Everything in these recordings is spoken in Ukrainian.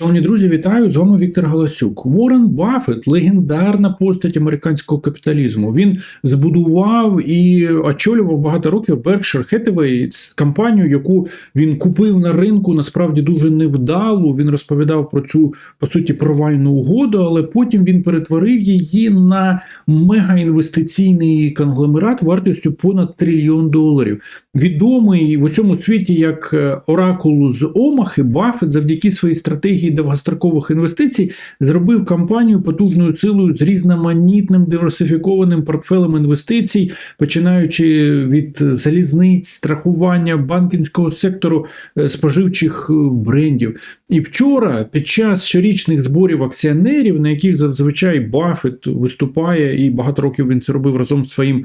Шановні друзі, вітаю! З вами Віктор Галасюк. Уоррен Баффет – легендарна постать американського капіталізму. Він збудував і очолював багато років Berkshire Hathaway, компанію, яку він купив на ринку, насправді дуже невдало. Він розповідав про цю по суті провальну угоду, але потім він перетворив її на мегаінвестиційний конгломерат вартістю понад трильйон доларів. Відомий в усьому світі як е, оракул з Омахи, Баффет завдяки своїй стратегії довгострокових інвестицій зробив компанію потужною силою з різноманітним диверсифікованим портфелем інвестицій, починаючи від залізниць, страхування, банківського сектору, е, споживчих е, брендів. І вчора, під час щорічних зборів акціонерів, на яких зазвичай Баффет виступає, і багато років він це робив разом з своїм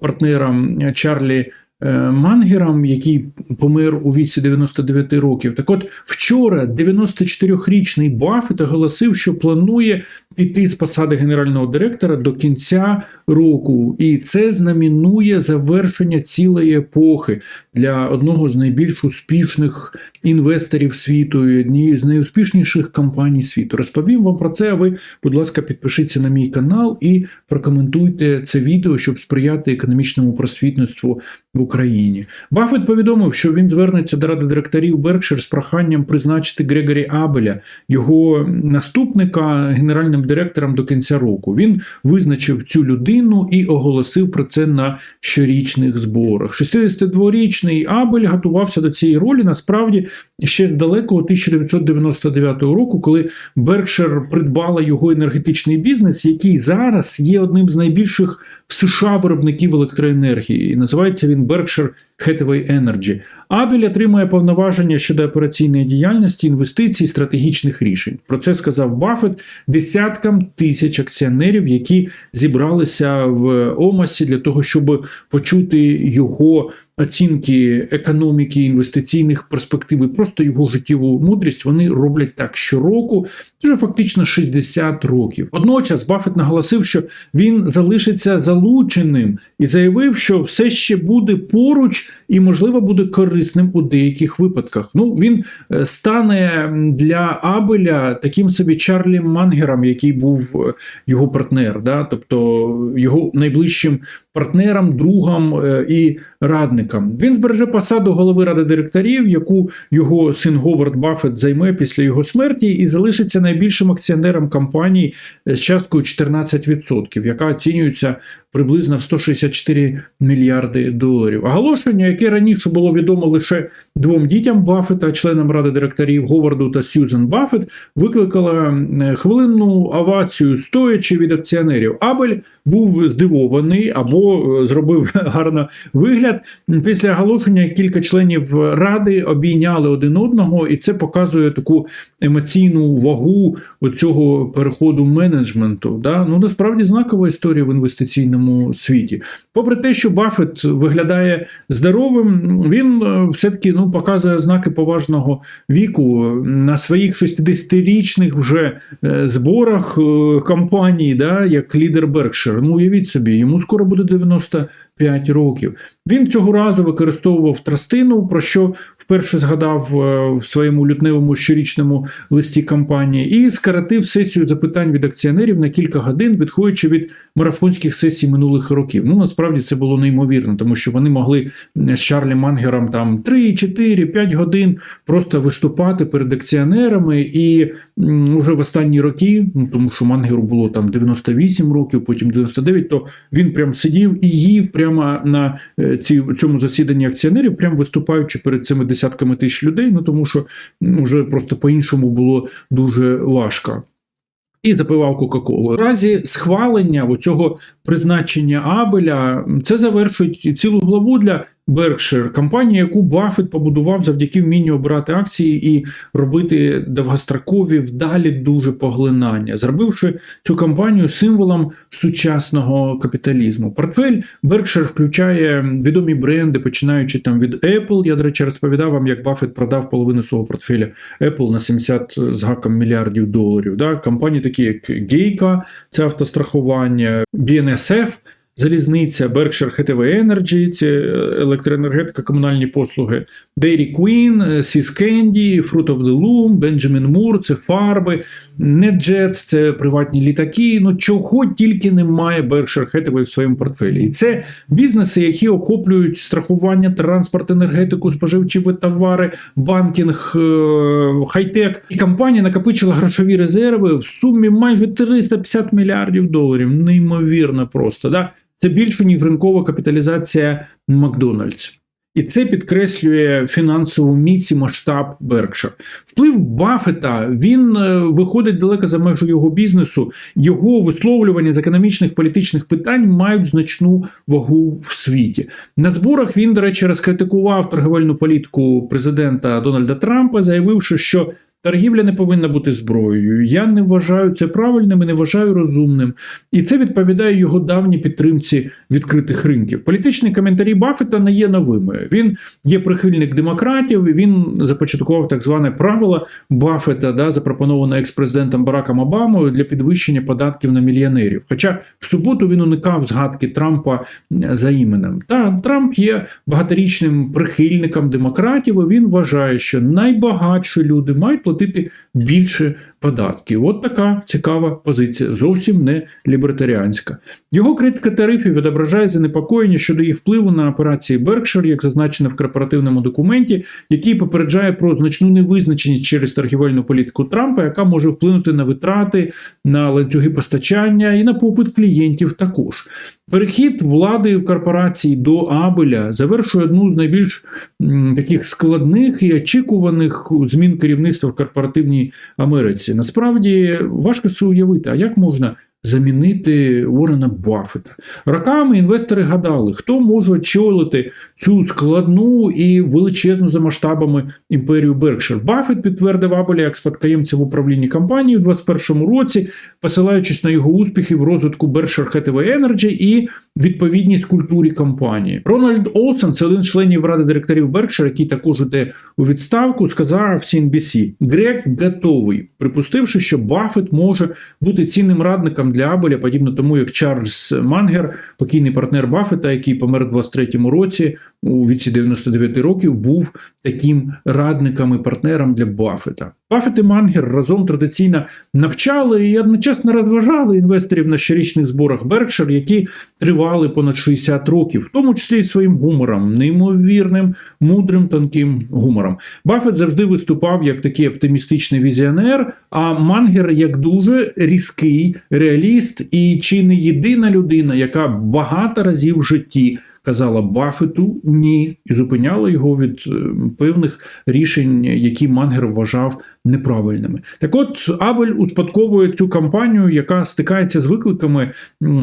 партнером Чарлі. Е, Мангером, який помер у віці 99 років. Так от вчора 94-річний Баффет оголосив, що планує піти з посади генерального директора до кінця року, і це знамінує завершення цілої епохи для одного з найбільш успішних інвесторів світу, і однієї з найуспішніших компаній світу. Розповім вам про це. А ви, будь ласка, підпишіться на мій канал і прокоментуйте це відео, щоб сприяти економічному просвітництву в Україні. Баффет повідомив, що він звернеться до ради директорів Беркшир з проханням призначити Грегорі Абеля, його наступника генеральним директором до кінця року. Він визначив цю людину і оголосив про це на щорічних зборах. 62-річний Абель готувався до цієї ролі. Насправді ще з далекого 1999 року, коли Беркшир придбала його енергетичний бізнес, який зараз є одним з найбільших США виробників електроенергії. І називається він Berkshire Hathaway Energy. Абель отримує повноваження щодо операційної діяльності, інвестицій, стратегічних рішень. Про це сказав Баффет десяткам тисяч акціонерів, які зібралися в Омасі для того, щоб почути його оцінки економіки, інвестиційних перспектив і просто його життєву мудрість. Вони роблять так щороку, вже фактично 60 років. Водночас Баффет наголосив, що він залишиться залученим і заявив, що все ще буде поруч і, можливо, буде корисним у деяких випадках. Ну, він е, стане для Абеля таким собі Чарлі Мангером, який був е, його партнер, да? тобто його найближчим партнером, другом е, і радником. Він збереже посаду голови ради директорів, яку його син Говард Баффет займе після його смерті, і залишиться найбільшим акціонером компанії з часткою 14%, яка оцінюється приблизно в 164 мільярди доларів. Оголошення, яке раніше було відомо лише двом дітям Баффета, членам ради директорів Говарду та Сьюзен Баффет, викликало хвилинну овацію стоячи від акціонерів. Абель був здивований або е, зробив гарно вигляд. Після оголошення кілька членів ради обійняли один одного, і це показує таку емоційну вагу цього переходу менеджменту. Да? Ну насправді знакова історія в інвестиційному світі. Попри те, що Баффет виглядає здоровим, він е, все-таки ну, показує знаки поважного віку на своїх 60-річних вже е, зборах компанії, да, як лідер Беркшир. Ну, уявіть собі, йому скоро буде 90 5 років. Він цього разу використовував трастину, про що вперше згадав е, в своєму лютневому щорічному листі кампанії, і скоротив сесію запитань від акціонерів на кілька годин, відходячи від марафонських сесій минулих років. Ну насправді це було неймовірно, тому що вони могли з Чарлі Мангером там 3, 4, 5 годин просто виступати перед акціонерами. І вже в останні роки, ну тому що Мангеру було там 98 років, потім 99, то він прям сидів і їв. прям прямо на е, ці, цьому засіданні акціонерів, прямо виступаючи перед цими десятками тисяч людей, ну тому що вже просто по-іншому було дуже важко. І запивав Кока-Колу. У разі схвалення цього призначення Абеля це завершують цілу главу для Berkshire, компанія, яку Баффет побудував завдяки вмінню обирати акції і робити довгострокові вдалі дуже поглинання, зробивши цю компанію символом сучасного капіталізму. Портфель Berkshire включає відомі бренди, починаючи там від Apple. Я, до речі, розповідав вам, як Баффет продав половину свого портфеля Apple на 70 з гаком мільярдів доларів. Да? Компанії такі, як Geico, це автострахування, BNSF – залізниця, Berkshire Hathaway Energy, це електроенергетика, комунальні послуги, Dairy Queen, Sis Candy, Fruit of the Loom, Benjamin Moore, це фарби, NetJets, це приватні літаки. Ну чого тільки немає Berkshire Hathaway в своєму портфелі. І це бізнеси, які охоплюють страхування, транспорт, енергетику, споживчі товари, банкінг, е, хай-тек. І компанія накопичила грошові резерви в сумі майже 350 мільярдів доларів. Неймовірно просто. Да? Це більше, ніж ринкова капіталізація Макдональдс. І це підкреслює фінансову міць і масштаб Беркшир. Вплив Баффета, він е, виходить далеко за межу його бізнесу. Його висловлювання з економічних політичних питань мають значну вагу в світі. На зборах він, до речі, розкритикував торговельну політику президента Дональда Трампа, заявивши, що Торгівля не повинна бути зброєю. Я не вважаю це правильним і не вважаю розумним. І це відповідає його давній підтримці відкритих ринків. Політичні коментарі Баффета не є новими. Він є прихильник демократів. Він започаткував так зване правило Баффета, да, запропоноване екс-президентом Бараком Обамою для підвищення податків на мільйонерів. Хоча в суботу він уникав згадки Трампа за іменем. Та Трамп є багаторічним прихильником демократів. і Він вважає, що найбагатші люди мають платити більше податків. От така цікава позиція, зовсім не лібертаріанська. Його критика тарифів відображає занепокоєння щодо їх впливу на операції Беркшир, як зазначено в корпоративному документі, який попереджає про значну невизначеність через торгівельну політику Трампа, яка може вплинути на витрати, на ланцюги постачання і на попит клієнтів також. Перехід влади в корпорації до Абеля завершує одну з найбільш таких складних і очікуваних змін керівництва в корпоративній Америці. Насправді важко це уявити, а як можна замінити Уоррена Баффета? Роками інвестори гадали, хто може очолити цю складну і величезну за масштабами імперію Беркшир. Баффет підтвердив Абеля як спадкоємця в управлінні компанії у 2021 році, посилаючись на його успіхи в розвитку Berkshire Hathaway Energy і відповідність культурі компанії. Рональд Олсен, це один з членів ради директорів Berkshire, який також іде у відставку, сказав CNBC, Грег готовий, припустивши, що Баффет може бути цінним радником для Абеля, подібно тому, як Чарльз Мангер, покійний партнер Баффета, який помер у 23-му році у віці 99 років, був таким радником і партнером для Баффета. Баффет і Мангер разом традиційно навчали і одночасно розважали інвесторів на щорічних зборах Berkshire, які тривали понад 60 років, в тому числі і своїм гумором, неймовірним, мудрим, тонким гумором. Баффет завжди виступав як такий оптимістичний візіонер, а Мангер як дуже різкий реаліст і чи не єдина людина, яка багато разів в житті казала Баффету ні, і зупиняла його від е, певних рішень, які Мангер вважав неправильними. Так от Абель успадковує цю кампанію, яка стикається з викликами,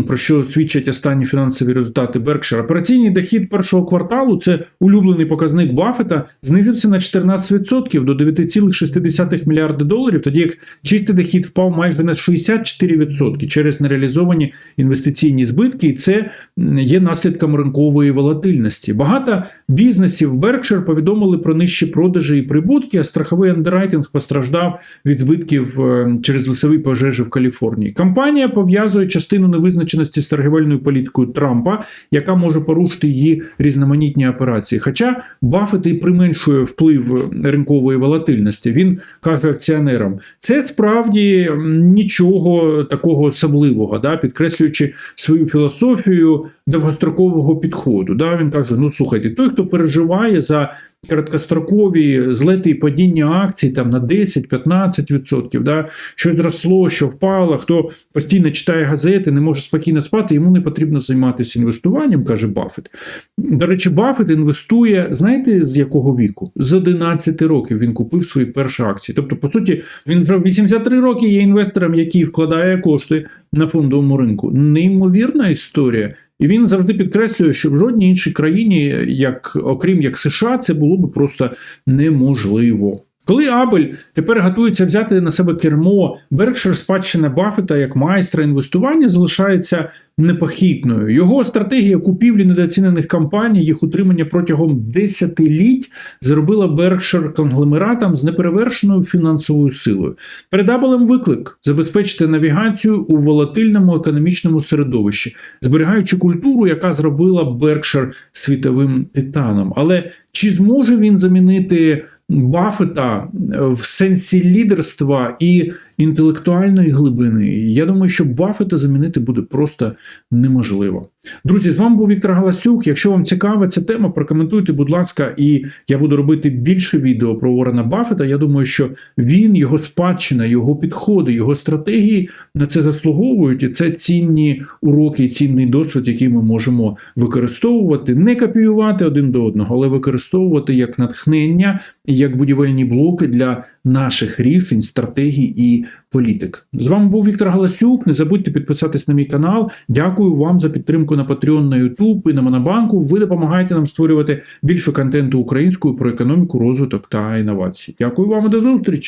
про що свідчать останні фінансові результати Беркшир. Операційний дохід першого кварталу, це улюблений показник Баффета, знизився на 14% до 9,6 мільярда доларів, тоді як чистий дохід впав майже на 64% через нереалізовані інвестиційні збитки, і це є наслідком ринкової волатильності. Багато бізнесів Berkshire повідомили про нижчі продажі і прибутки, а страховий андеррайтинг постраждав від збитків е, через лісові пожежі в Каліфорнії. Компанія пов'язує частину невизначеності з торгівельною політикою Трампа, яка може порушити її різноманітні операції. Хоча Баффет і применшує вплив ринкової волатильності. Він каже акціонерам: це справді нічого такого особливого, да, підкреслюючи свою філософію довгострокового підходу. Да. Він каже: ну слухайте, той, хто переживає за короткострокові злети і падіння акцій там на 10-15%, да, щось зросло, що впало, хто постійно читає газети, не може спокійно спати, йому не потрібно займатися інвестуванням, каже Баффет. До речі, Баффет інвестує, знаєте, з якого віку? З 11 років він купив свої перші акції. Тобто, по суті, він вже 83 роки є інвестором, який вкладає кошти на фондовому ринку. Неймовірна історія. І він завжди підкреслює, що в жодній іншій країні, як окрім як США, це було би просто неможливо. Коли Абель тепер готується взяти на себе кермо, Беркшир спадщина Баффета як майстра інвестування залишається непохитною. Його стратегія купівлі недооцінених компаній, їх утримання протягом десятиліть зробила Беркшир конгломератом з неперевершеною фінансовою силою. Перед Абелем виклик забезпечити навігацію у волатильному економічному середовищі, зберігаючи культуру, яка зробила Беркшир світовим титаном. Але чи зможе він замінити Баффета в сенсі лідерства і інтелектуальної глибини? Я думаю, що Баффета замінити буде просто неможливо. Друзі, з вами був Віктор Галасюк. Якщо вам цікава ця тема, прокоментуйте, будь ласка, і я буду робити більше відео про Уоррена Баффета. Я думаю, що він, його спадщина, його підходи, його стратегії на це заслуговують, і це цінні уроки, і цінний досвід, який ми можемо використовувати, не копіювати один до одного, але використовувати як натхнення, і як будівельні блоки для наших рішень, стратегій політик. З вами був Віктор Галасюк. Не забудьте підписатись на мій канал. Дякую вам за підтримку на Patreon, на YouTube і на Монобанку. Ви допомагаєте нам створювати більше контенту українською про економіку, розвиток та інновації. Дякую вам і до зустрічі!